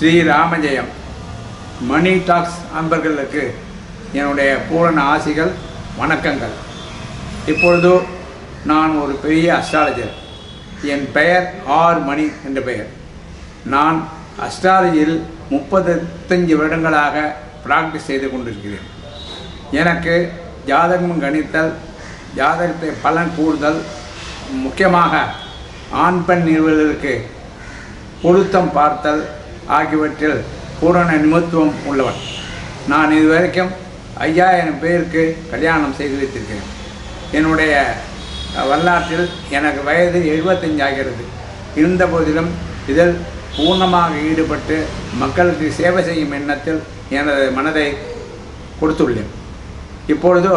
ஸ்ரீ ராமஜெயம் மணி tax அன்பர்களுக்கு என்னுடைய பூரண ஆசிகள் வணக்கங்கள். இப்பொழுது நான் ஒரு பெரிய அஸ்ட்ராலஜர் என் பெயர் ஆர் மணி என்ற பெயர். நான் அஸ்ட்ராலஜியில் முப்பத்தஞ்சு வருடங்களாக ப்ராக்டிஸ் செய்து கொண்டிருக்கிறேன். எனக்கு ஜாதகம் கணித்தல் ஜாதகத்தை பலன் கூறுதல் முக்கியமாக ஆண் பெண் நிறுவனங்களுக்கு பொருத்தம் பார்த்தல் ஆகியவற்றில் பூரண நிமத்துவம் உள்ளவன். நான் இதுவரைக்கும் ஐயாயிரம் பேருக்கு கல்யாணம் செய்து வைத்திருக்கிறேன். என்னுடைய வரலாற்றில் எனக்கு வயது 75 ஆகிறது. இருந்த போதிலும் இதில் பூர்ணமாக ஈடுபட்டு மக்களுக்கு சேவை செய்யும் எண்ணத்தில் எனது மனதை கொடுத்துள்ளேன். இப்பொழுதோ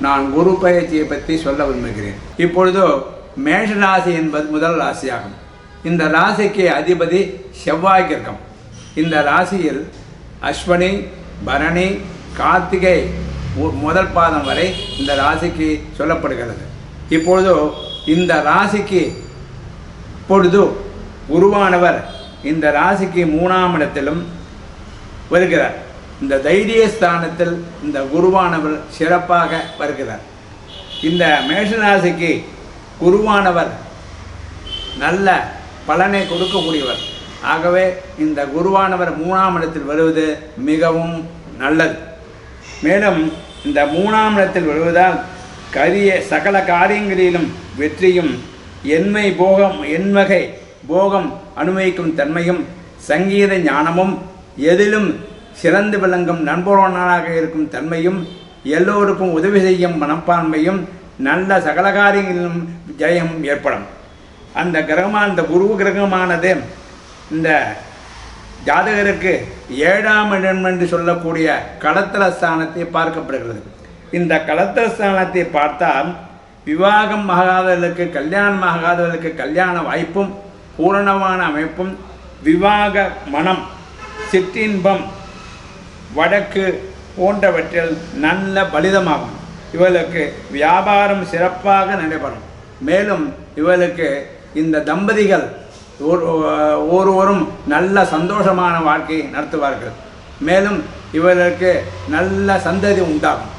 நான் குரு பயிற்சியை பற்றி சொல்ல விரும்புகிறேன். இப்பொழுதோ மேஷ ராசி என்பது முதல் ராசியாகும். இந்த ராசிக்கு அதிபதி செவ்வாய் கிரகம். இந்த ராசியில் அஸ்வனி பரணி கார்த்திகை முதல் பாதம் வரை இந்த ராசிக்கு சொல்லப்படுகிறது. இப்பொழுது இந்த ராசிக்கு இப்பொழுது குருவானவர் இந்த ராசிக்கு மூணாம் இடத்திலும் வருகிறார். இந்த தைரிய ஸ்தானத்தில் இந்த குருவானவர் சிறப்பாக வருகிறார். இந்த மேஷராசிக்கு குருவானவர் நல்ல பலனை கொடுக்கக்கூடியவர். ஆகவே இந்த குருவானவர் மூணாம் இடத்தில் வருவது மிகவும் நல்லது. மேலும் இந்த மூணாம் இடத்தில் வருவதால் கரிய சகல காரியங்களிலும் வெற்றியும் எண்மை போகம் எண்வகை போகம் அனுபவிக்கும் தன்மையும் சங்கீத ஞானமும் எதிலும் சிறந்து விளங்கும் நண்பரோனாக இருக்கும் தன்மையும் எல்லோருக்கும் உதவி செய்யும் மனப்பான்மையும் நல்ல சகல காரியங்களிலும் ஜெயம் ஏற்படும். அந்த கிரகமான இந்த குரு கிரகமானது இந்த ஜாதகருக்கு ஏழாம் இடம் என்று சொல்லக்கூடிய களத்திர ஸ்தானத்தை பார்க்கப்படுகிறது. இந்த களத்திர ஸ்தானத்தை பார்த்தால் விவாகம் ஆகாதவர்களுக்கு கல்யாணம் ஆகாதவர்களுக்கு கல்யாண வாய்ப்பும் பூரணமான அமைப்பும் விவாக மனம் சிற்றின்பம் வடக்கு போன்றவற்றில் நல்ல பலிதமாகும். இவளுக்கு வியாபாரம் சிறப்பாக நடைபெறும். மேலும் இவளுக்கு இந்த தம்பதிகள் ஒருவரும் நல்ல சந்தோஷமான வாழ்க்கையை நடத்துவார்கள். மேலும் இவர்களுக்கு நல்ல சந்ததி உண்டாகும்.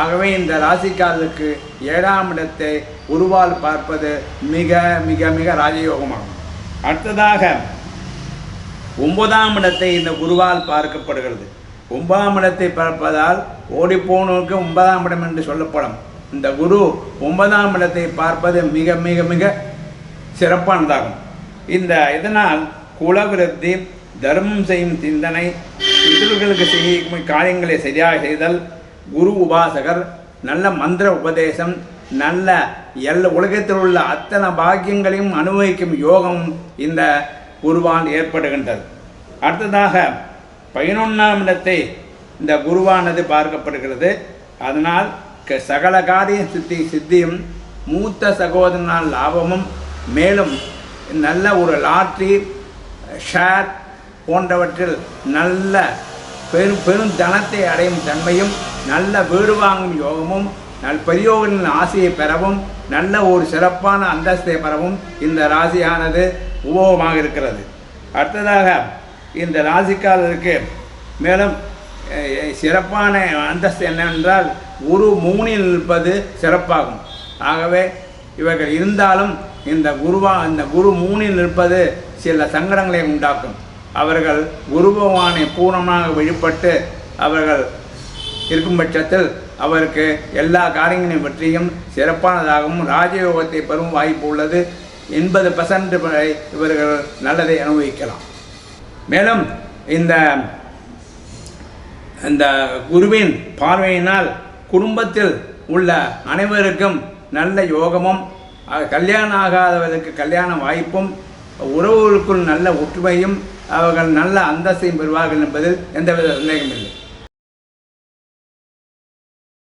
ஆகவே இந்த ராசிக்காரர்களுக்கு ஏழாம் இடத்தை உருவால் பார்ப்பது மிக மிக மிக ராஜயோகமாகும். அடுத்ததாக ஒன்பதாம் இடத்தை இந்த குருவால் பார்க்கப்படுகிறது. ஒன்பதாம் இடத்தை பார்ப்பதால் ஓடிப்போனோருக்கு ஒன்பதாம் இடம் என்று சொல்லப்படும். இந்த குரு ஒன்பதாம் இடத்தை பார்ப்பது மிக மிக மிக சிறப்பானதாகும். இந்த இதனால் குலவிருத்தி தர்மம் செய்யும் சிந்தனை பிதர்களுக்கு செய்யும் காரியங்களை சரியாக செய்தல் குரு உபாசகர் நல்ல மந்திர உபதேசம் நல்ல எல்லா உலகத்தில் உள்ள அத்தனை பாக்கியங்களையும் அனுபவிக்கும் யோகம் இந்த குருவால் ஏற்படுகின்றது. அடுத்ததாக பதினொன்றாம் இடத்தை இந்த குருவானது பார்க்கப்படுகிறது. அதனால் க- சகல காரிய சித்தி சித்தியும் மூத்த சகோதரனால் லாபமும் மேலும் நல்ல ஒரு லாட்ரி ஷேர் போன்றவற்றில் நல்ல பெரும் பெரும் தனத்தை அடையும் தன்மையும் நல்ல வீடு வாங்கும் யோகமும் நல் பெரியோர்களின் ஆசையை பெறவும் நல்ல ஒரு சிறப்பான அந்தஸ்தை பெறவும் இந்த ராசியானது உபோகமாக இருக்கிறது. அடுத்ததாக இந்த ராசிக்காரருக்கு மேலும் சிறப்பான அந்தஸ்து என்னவென்றால் குரு மூணில் நிற்பது சிறப்பாகும். ஆகவே இவர்கள் இருந்தாலும் இந்த குருவா இந்த குரு மூணில் நிற்பது சில சங்கடங்களை உண்டாக்கும். அவர்கள் குரு பகவானை பூர்ணமாக வழிபட்டு அவர்கள் இருக்கும் பட்சத்தில் அவருக்கு எல்லா காரியங்களையும் பற்றியும் சிறப்பானதாகவும் ராஜயோகத்தை பெறும் வாய்ப்பு உள்ளது. எண்பது பர்சன்ட் வரை இவர்கள் நல்லதை அனுபவிக்கலாம். மேலும் இந்த இந்த குருவின் பார்வையினால் குடும்பத்தில் உள்ள அனைவருக்கும் நல்ல யோகமும் கல்யாணம் ஆகாதவர்களுக்கு கல்யாண வாய்ப்பும் உறவுகளுக்குள் நல்ல ஒற்றுமையும் அவர்கள் நல்ல அந்தஸ்தையும் பெறுவார்கள் என்பதில் எந்தவித சந்தேகமில்லை.